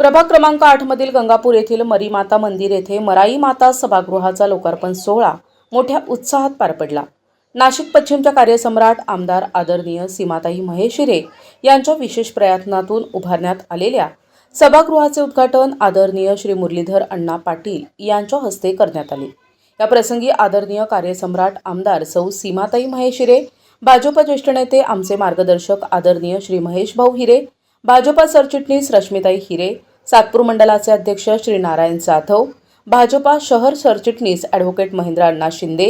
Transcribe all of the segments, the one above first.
प्रभाग क्रमांक आठ मधील गंगापूर येथील मरीमाता मंदिर येथे मराई माता सभागृहाचा लोकार्पण सोहळा मोठ्या उत्साहात पार पडला. नाशिक पश्चिमच्या कार्यसम्राट आमदार आदरणीय सीमाताई महेशिरे यांच्या विशेष प्रयत्नातून उभारण्यात आलेल्या सभागृहाचे उद्घाटन आदरणीय श्री मुरलीधर अण्णा पाटील यांच्या हस्ते करण्यात आले. या प्रसंगी आदरणीय कार्यसम्राट आमदार सौ सीमाताई महेशिरे भाजप ज्येष्ठ नेते आमचे मार्गदर्शक आदरणीय श्री महेश भाऊ हिरे भाजपा सरचिटणीस रश्मिताई हिरे सातपूर मंडलाचे अध्यक्ष श्री नारायण जाधव भाजपा शहर सरचिटणीस ॲडव्होकेट महेंद्र अण्णा शिंदे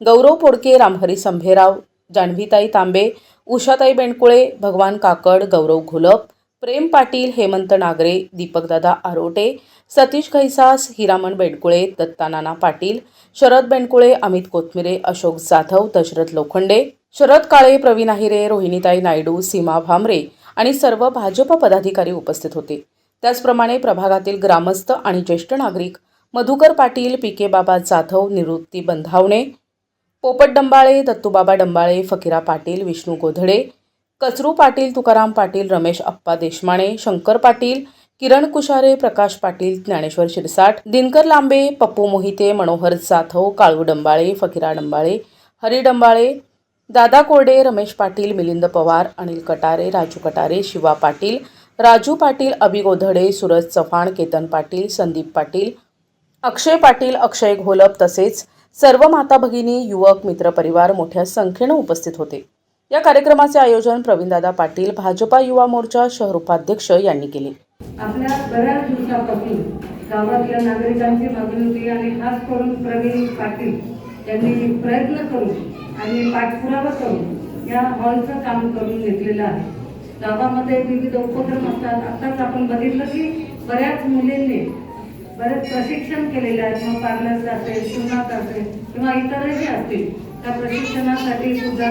गौरव पोडके रामहरी संभेराव जान्हवीताई तांबे उषाताई बेंडकुळे भगवान काकड गौरव घोलप प्रेम पाटील हेमंत नागरे दीपकदादा आरोटे सतीश घैसास हिरामण बेंडकुळे दत्तानाना पाटील शरद बेंडकुळे अमित कोथमिरे अशोक जाधव दशरथ लोखंडे शरद काळे प्रवीण आहिरे रोहिणीताई नायडू सीमा भामरे आणि सर्व भाजप पदाधिकारी उपस्थित होते. त्याचप्रमाणे प्रभागातील ग्रामस्थ आणि ज्येष्ठ नागरिक मधुकर पाटील पी के बाबा जाधव निवृत्ती बंधावणे पोपट डंबाळे दत्तूबाबा डंबाळे फकीरा पाटील विष्णू गोधडे कचरू पाटील तुकाराम पाटील रमेश अप्पा देशमाणे शंकर पाटील किरण कुशारे प्रकाश पाटील ज्ञानेश्वर शिरसाट दिनकर लांबे पप्पू मोहिते मनोहर जाधव काळू डंबाळे फकीरा डंबाळे हरी डंबाळे दादा कोरडे रमेश पाटील मिलिंद पवार अनिल कटारे राजू कटारे शिवा पाटील राजू पाटील अभिगोधडे सूरज चव्हाण केतन पाटील संदीप पाटील अक्षय पाटील अक्षय घोलप तसेच सर्व माता भगिनी युवक मित्रपरिवार मोठ्या संख्येनं उपस्थित होते. या कार्यक्रमाचे आयोजन प्रवीणदादा पाटील भाजपा युवा मोर्चा शहर उपाध्यक्ष यांनी केले. आपल्या बऱ्याच दिवसापासून गावातल्या नागरिकांची मागणी होती आणि खास करून प्रवीण पाटील यांनी प्रयत्न करून आणि पाठपुरावा करून या हॉलचं काम करून घेतलेलं आहे. गावामध्ये विविध उपक्रम असतात. आत्ताच आपण बघितलं की बऱ्याच मुलींनी बरेच प्रशिक्षण केलेले आहेत मग पार्लरचं असेल शिवणाचं असेल किंवा इतरही असतील. त्या प्रशिक्षणासाठी सुद्धा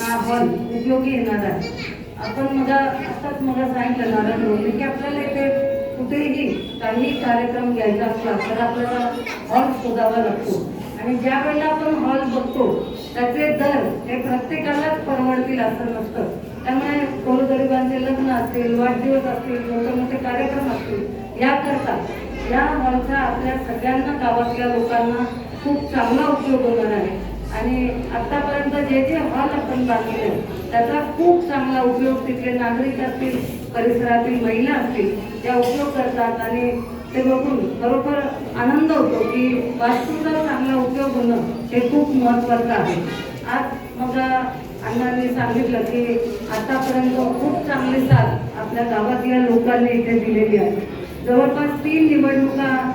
हा हॉल उपयोगी येणार आहे. आपण मला आत्ताच मग सांगितलं नारायण रोडने की आपल्याला इथे कुठेही काही कार्यक्रम घ्यायचा असला तर आपल्याला हॉल शोधावा लागतो. आणि ज्या वेळेला आपण हॉल बघतो त्याचे दर हे प्रत्येकालाच परवडतील असं नसतं. त्यामुळे गोरगरिबांचे लग्न असतील वाढदिवस असतील मोठे मोठे कार्यक्रम असतील याकरता या हॉलचा आपल्या सगळ्यांना गावातल्या लोकांना खूप चांगला उपयोग होणार आहे. आणि आतापर्यंत जे जे हॉल आपण बांधले त्याचा खूप चांगला उपयोग तिथले नागरिक असतील परिसरातील महिला असतील त्या उपयोग करतात. आणि ते बघून बरोबर आनंद होतो की वास्तूचा चांगला उपयोग होणं हे खूप महत्वाचं आहे. आज मग अण्णांनी सांगितलं की आतापर्यंत खूप चांगली साथ आपल्या गावातल्या लोकांनी इथे दिलेली आहे. जवळपास तीन निवडणुका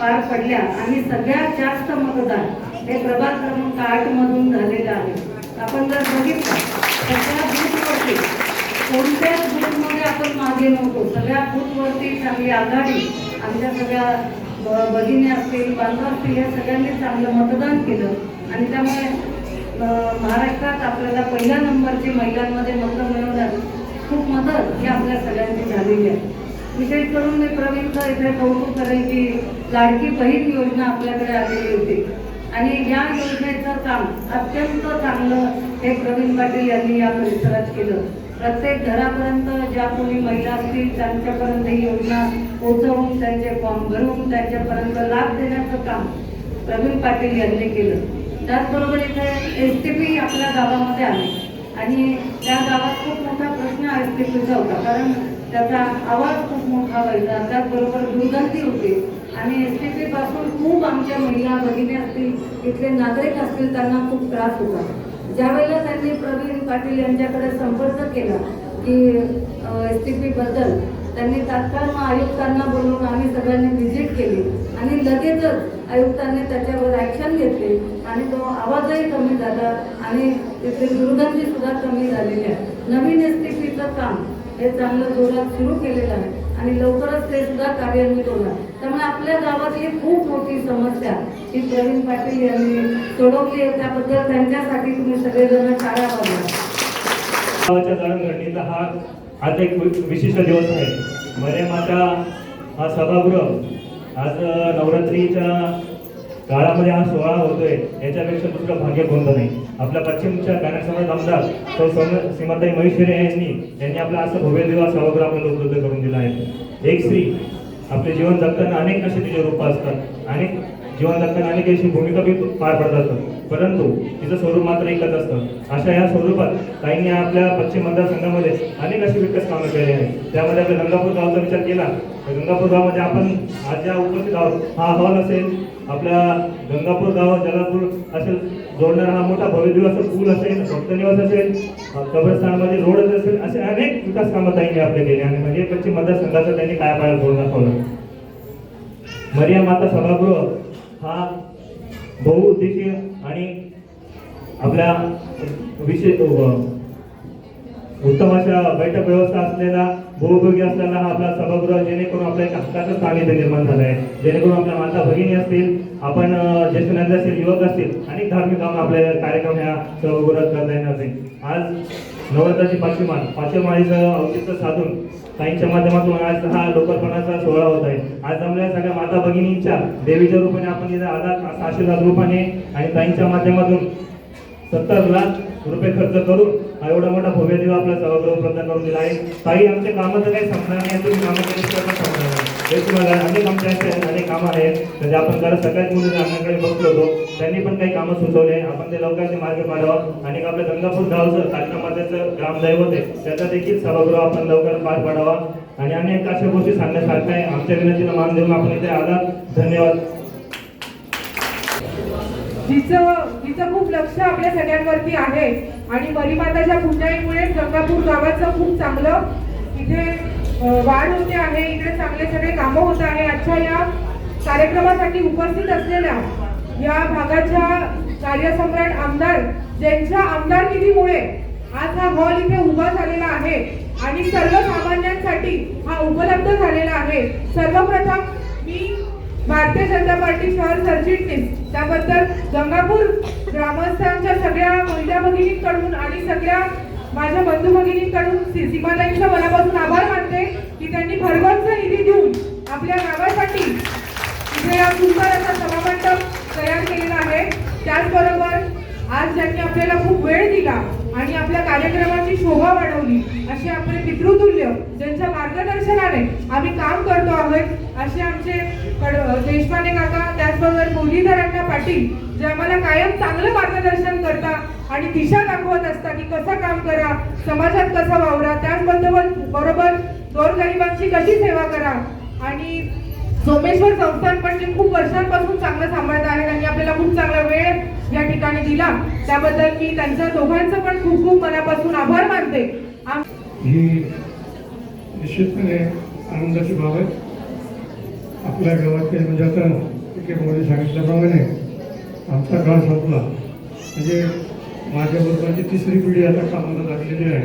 पार पडल्या आणि सगळ्यात जास्त मतदान हे प्रभाग क्रमांक आठ मधून झालेलं आहे. आपण जर बघितलं सगळ्या बूथवरती कोणत्याच बूथमध्ये आपण मागे नव्हतो. सगळ्या बूथवरती चांगली आघाडी आमच्या सगळ्या ब- भगिनी असतील बांधव असतील या सगळ्यांनी चांगलं मतदान केलं. आणि त्यामुळे महाराष्ट्रात आपल्याला पहिल्या नंबरची महिलांमध्ये मतं मिळवण्यात खूप मदत ही आपल्या सगळ्यांची झालेली आहे. विशेष करून मी प्रवीणचं इथे कौतुक करेन की लाडकी बहीण योजना आपल्याकडे आलेली होती. आणि या योजनेचं काम अत्यंत चांगलं हे प्रवीण पाटील यांनी या परिसरात केलं. प्रत्येक घरापर्यंत ज्या कोणी महिला असतील त्यांच्यापर्यंत ही योजना पोहोचवून त्यांचे फॉर्म भरून त्यांच्यापर्यंत लाभ देण्याचं काम प्रवीण पाटील यांनी केलं. त्याचबरोबर इथे एस टी पी आपल्या गावामध्ये आले आणि त्या गावात खूप मोठा प्रश्न एस टी पीचा होता. कारण त्याचा आवाज खूप मोठा व्हायचा. त्याचबरोबर दुर्गंधी होती. आणि एस टी पी पासून खूप आमच्या महिला भगिनी असतील इथले नागरिक असतील त्यांना खूप त्रास होता. ज्यावेळेला त्यांनी प्रवीण पाटील यांच्याकडे संपर्क केला की एस टी पीबद्दल त्यांनी तात्काळ मग आयुक्तांना बोलवून आम्ही सगळ्यांनी व्हिजिट केली. आणि लगेचच आयुक्तांनी त्याच्यावर ॲक्शन घेतली आणि तो आवाजही कमी झाला आणि तिथे दुर्गंधी सुद्धा कमी झालेली आहे. नवीन एस टी पीचं काम हे चांगलं जोरात सुरू केलेलं आहे आणि लवकरच ते सुद्धा कार्यान्वित होणार. त्यामुळे आपल्या गावातली खूप मोठी समस्या ही प्रवीण पाटील यांनी सोडवली आहे त्याबद्दल त्यांच्यासाठी तुम्ही सगळेजण टाळ्या वाजवा. गावाच्या जडणघडणीचा हा आज एक विशिष्ट दिवस आहे. मरे माता हा सभागृह आज नवरात्रीच्या काळामध्ये हा सोहळा होतोय. याच्यापेक्षा दुसरं भाग्य कोणतं नाही. आपल्या पश्चिमच्या कार्यक्रमात आमदार तो सौम्य सीमाताई महेश्वरी यांनी यांनी आपला असं भव्य दिवस सभागृह आपल्याला उपलब्ध करून दिला आहे. एक स्त्री आपले जीवन जगताना अनेक असे तिचे रूप असतात अनेक जीवन जगताना अनेक अशी भूमिका बी पार पडत असतात. परंतु तिचं स्वरूप मात्र एकच असतं. अशा या स्वरूपात ताईंनी आपल्या पश्चिम मतदारसंघामध्ये अनेक अशी विकास कामं केली आहेत. त्यामध्ये आपल्या गंगापूर गावाचा विचार केला तर गंगापूर गावामध्ये आपण आज ज्या उपस्थित आहोत हा हॉल असेल आपल्या गंगापूर गाव जलापूर असेल जोडणारा हा मोठा भव्य दिवस पूल असेल भक्त निवास असेल कब्रस्थानमध्ये रोड असेल असे अनेक विकास कामं ताईंनी आपले केले आणि म्हणजे पश्चिम मतदारसंघाचं त्यांनी काय पाया बोलणार दाखवलं मरिया माता सभागृह हा बहुउद्देशीय आणि आपल्या विशेष उत्तम अशा बैठक व्यवस्था असलेला बहुभोगी असलेला हा आपला सभागृह जेणेकरून आपल्या एक हक्काचं स्थान इथे निर्माण झालं आहे जेणेकरून आपल्या माता भगिनी असतील आपण ज्येष्ठ नागरिक असतील युवक असतील अनेक धार्मिक काम आपले कार्यक्रम ह्या सभागृहात करता येणार नाही. आज नवरात्राची पाचवी माळ पाचव्या माळीचं औचित्य साधून ताईंच्या माध्यमातून आज हा लोकार्पणाचा सोहळा होत आहे. आज जमल्या सगळ्या माता भगिनींच्या देवीच्या रूपाने आपण इथे आधार आशीर्वाद रूपाने आणि ताईंच्या माध्यमातून सत्तर लाख रुपये खर्च करून हा एवढा मोठा भव्य दिवा आपला सभागृह प्रदान करून दिला आहे. काही आमच्या कामाचं काही संपणार नाही तुम्ही कामं संपणार नाही. हे तुम्हाला अनेक आमच्या अनेक कामं आहेत. म्हणजे आपण जरा सगळ्यात मुली आमच्याकडे बघतो होतो त्यांनी पण काही कामं सुचवले. आपण ते लवकरांचे मार्ग पाडावं. आणि आपल्या गंगापूर गावचं कार्यक्रमाचं ग्रामदैवत आहे त्याचा देखील सभागृह आपण लवकर पार पाडावा. आणि अनेक अशा गोष्टी सांगण्यासारख्या आहे. आमच्या विनंतीला मान देऊन आपण इथे आला. धन्यवाद. तिचं खूप लक्ष आपल्या सगळ्यांवरती आहे. आणि मरीमाताच्या पुण्याईमुळे गंगापूर गावाचं खूप चांगलं इथे वाढ होते आहे. इथे चांगले सगळे कामं होत आहे. आजच्या या कार्यक्रमासाठी उपस्थित असलेल्या या भागाच्या कार्यसम्राट आमदार ज्यांच्या आमदार निधीमुळे आज हा हॉल इथे उभा झालेला आहे आणि सर्वसामान्यांसाठी हा उपलब्ध झालेला आहे. सर्वप्रथम मी भारतीय जनता पार्टी शहर सरचिटणीस. त्याबद्दल गंगापूर ग्रामस्थांच्या सगळ्या महिला भगिनींकडून आणि सगळ्या माझ्या बंधू भगिनींकडून सीमाताईंचा मनापासून आभार मानते की त्यांनी भरगच्च निधी देऊन आपल्या गावासाठी इथे हा सुंदर असा सभामंडप तयार केलेला आहे. त्याचबरोबर आज ज्यांनी आपल्याला खूप वेळ दिला आणि आपल्या कार्यक्रमाची शोभा वाढवली असे आपले पितृतुल्य ज्यांच्या मार्गदर्शनाने आम्ही काम करतो आहोत असे आमचे देशपांडे काका त्याचबरोबर मुरलीधरांना पाटील जे आम्हाला कायम चांगलं मार्गदर्शन करता आणि दिशा दाखवत असता की कसं काम करा समाजात कसं वावरा त्याचबरोबर बरोबर गोरगरिबांची कशी सेवा करा. आणि सोमेश्वर संस्थान पण जे खूप वर्षांपासून चांगलं सांभाळत आहे त्यांनी आपल्याला खूप चांगला वेळ या ठिकाणी दिला त्याबद्दल मी त्यांच्या दोघांचं पण खूप खूप मनापासून आभार मानते. ही निश्चितपणे आनंदाची बाब आहे. आपल्या गावाचे म्हणजे आता मोदी सांगितल्याप्रमाणे आमचा काळ संपला. म्हणजे माझ्याबरोबरची तिसरी पिढी आता कामाला लागलेली आहे.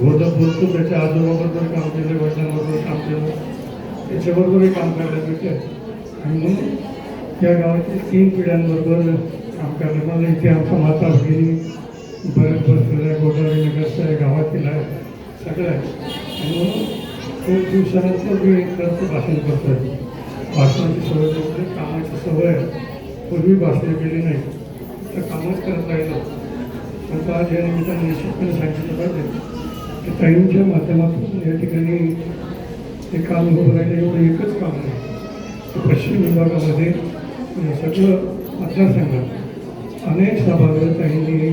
गोरदास बोलतो त्याच्या आजोबाबरोबर काम केलं वडिलांबरोबर काम केलं. त्याच्याबरोबरही काम करायला भेटलं. आणि म्हणून त्या गावातील तीन पिढ्यांबरोबर काम करायला मला इथे आमचा माता भगिनी बरेच बसलेल्या गोदावरी नगरचं आहे गावातील आहे सगळं आहे. आणि म्हणून खूप दिवसानंतर मी खरंच भाषण करतोय. भाषणाची सवय म्हणजे कामाची सवय आहे. पूर्वी भाषणं केली नाही. तर कामच करत राहिलं. पण आज या निमित्ताने निश्चितपणे सांगितलं पाहिजे की ताईंच्या माध्यमातून या ठिकाणी हे काम उभं राहिलं. एवढं एकच काम आहे की पश्चिम विभागामध्ये सगळं मतदारसंघात अनेक सभागृह ताईंनी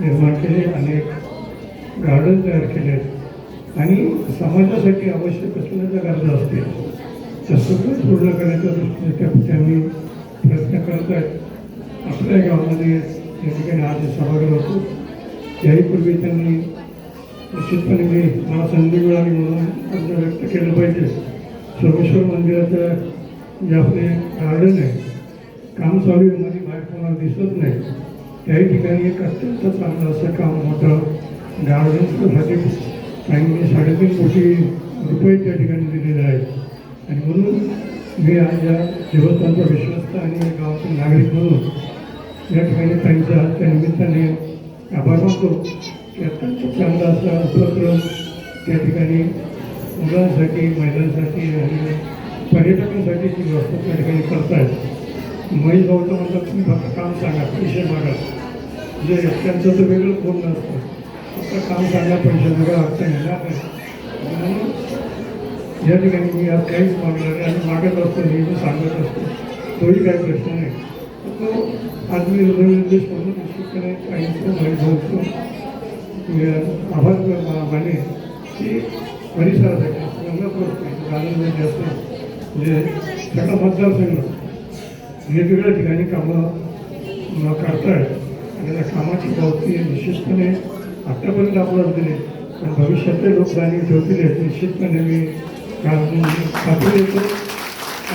निर्माण केले अनेक गार्डन तयार केले आहेत आणि समाजासाठी आवश्यक असलेल्या ज्या गरजा असतील त्या सगळं पूर्ण करण्याच्या दृष्टीने त्या त्यांनी प्रयत्न करत आहेत. आपल्या गावामध्ये त्या ठिकाणी आज सभागृह होतो याहीपूर्वी त्यांनी निश्चितपणे मी मला संधी मिळाली म्हणून अर्ज व्यक्त केलं पाहिजे. सोमेश्वर मंदिराचं जे आपले गार्डन आहे काम चालू आहे माझी बाहेर कोणाला दिसत नाही. त्याही ठिकाणी एक अत्यंत चांगलं असं काम मोठं गार्डनसाठी काहींनी साडेतीन कोटी रुपये त्या ठिकाणी दिलेले आहेत. आणि म्हणून मी आज या देवस्थानचा विश्वस्त आणि गावातील नागरिक म्हणून या ठिकाणी त्यांच्या आजच्या निमित्ताने आभार मानतो की अत्यंत चांगला असा उपक्रम त्या ठिकाणी मुलांसाठी महिलांसाठी आणि पर्यटकांसाठी ती व्यवस्था त्या ठिकाणी करतायत. महेश भाऊचं म्हणतात तुम्ही फक्त काम सांगा विषय मागा. जे त्यांचं तर वेगळं कोण नसतं. काम सांगा पैसे मागा अर्थ येणार नाही म्हणून या ठिकाणी मी आज काहीच मागणार नाही. आणि मागत असतो नेहमी सांगत असतो तोही काही प्रश्न नाही. तो आज मी हृदयनिर्देश म्हणून निश्चितपणे काहींचं महेश भाऊचं मी आभार मा- माने की परिसरासाठी गंगापूर गार्डनमध्ये असं म्हणजे सगळा मतदारसंघ. वेगवेगळ्या ठिकाणी कामं करत आहेत आणि त्या कामाची पावती निश्चितपणे आत्तापर्यंत आपल्याला दिले पण भविष्यातले लोक जाणीव ठेवतील निश्चितपणे मी खात्री येतो